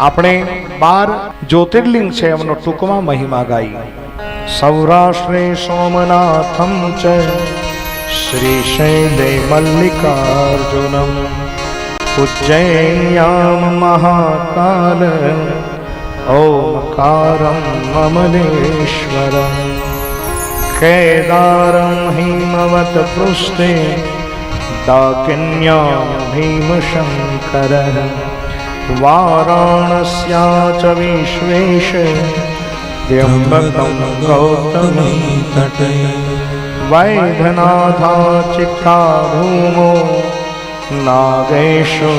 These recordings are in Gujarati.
આપણે બાર જ્યોતિર્લિંગ છે એમનો ટૂંકમાં મહિમા ગાઈ. સૌરાષ્ટ્રે સોમનાથમ ચ. શ્રીશૈલે મલ્લિકાર્જુનમ. ઉજ્જૈન્યામ મહાકાલ. ઓમકારમ મમલેશ્વરમ કેદારમ હિમવત પૃષ્ઠે. દાકિન્યામ ભીમશંકર વારાણસ્યા ચ વિશ્વેશ ત્ર્યંબકમ ગૌતમી તટે वैधनाथा चित्ता ભૂમો નાગેશો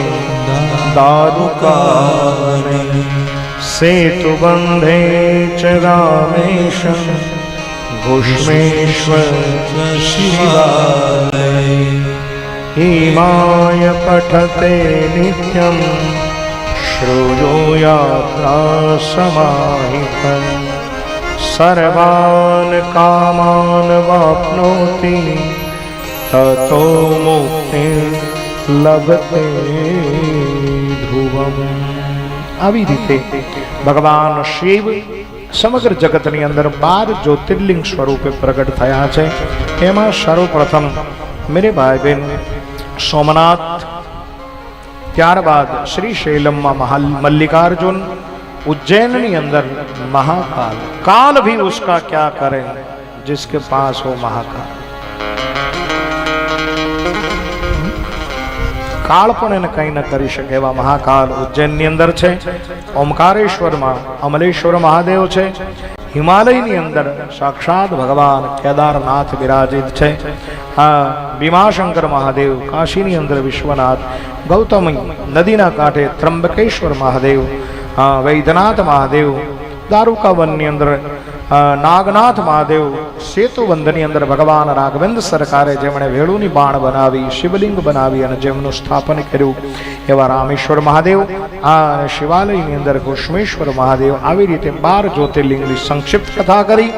દારુકાવને સેતુબંધે ચ રામેશ ભૂષ્મેશ્વર શિવાલય हिमाय પઠતે નિત્યમ શ્રુજો યાત્રા સમાહિત સર્વાન કામાન વાપનોતિ તતો મુક્તિ લભતે ધ્રુવમ આવી રીતે ભગવાન શિવ સમગ્ર જગતની અંદર બાર જ્યોતિર્લિંગ સ્વરૂપે પ્રગટ થયા છે. એમાં સર્વપ્રથમ, મેરે ભાઈ બહેન, સોમનાથ ત્યારબાદ શ્રી શૈલમમાં મહાલ મલ્લિકાર્જુન उज्जैन अंदर महाकाल काल भी उसका क्या करे जिसके पास हो महाकाल કાળ પણ એને કંઈ ન કરી શકે એવા મહાકાલ ઉજ્જૈનની અંદર છે ઓમકારેશ્વરમાં અમલેશ્વર મહાદેવ છે હિમાલયની અંદર સાક્ષાત ભગવાન કેદારનાથ બિરાજિત છે. આ ભીમાશંકર મહાદેવ, કાશીની અંદર વિશ્વનાથ, ગૌતમ નદીના કાંઠે ત્રંબકેશ્વર મહાદેવ હા વૈદ્યનાથ મહાદેવ દારૂકા વનની અંદર નાગનાથ મહાદેવ સેતુબંધની અંદર ભગવાન રાઘવેન્દ્ર સરકારે જેમણે વેળુની બાણ બનાવી, શિવલિંગ બનાવી અને જેમનું સ્થાપન કર્યું, એવા રામેશ્વર મહાદેવ, આ શિવાલયની અંદર ઘુષ્મેશ્વર મહાદેવ આવી રીતે બાર જ્યોતિર્લિંગની સંક્ષિપ્ત કથા કરી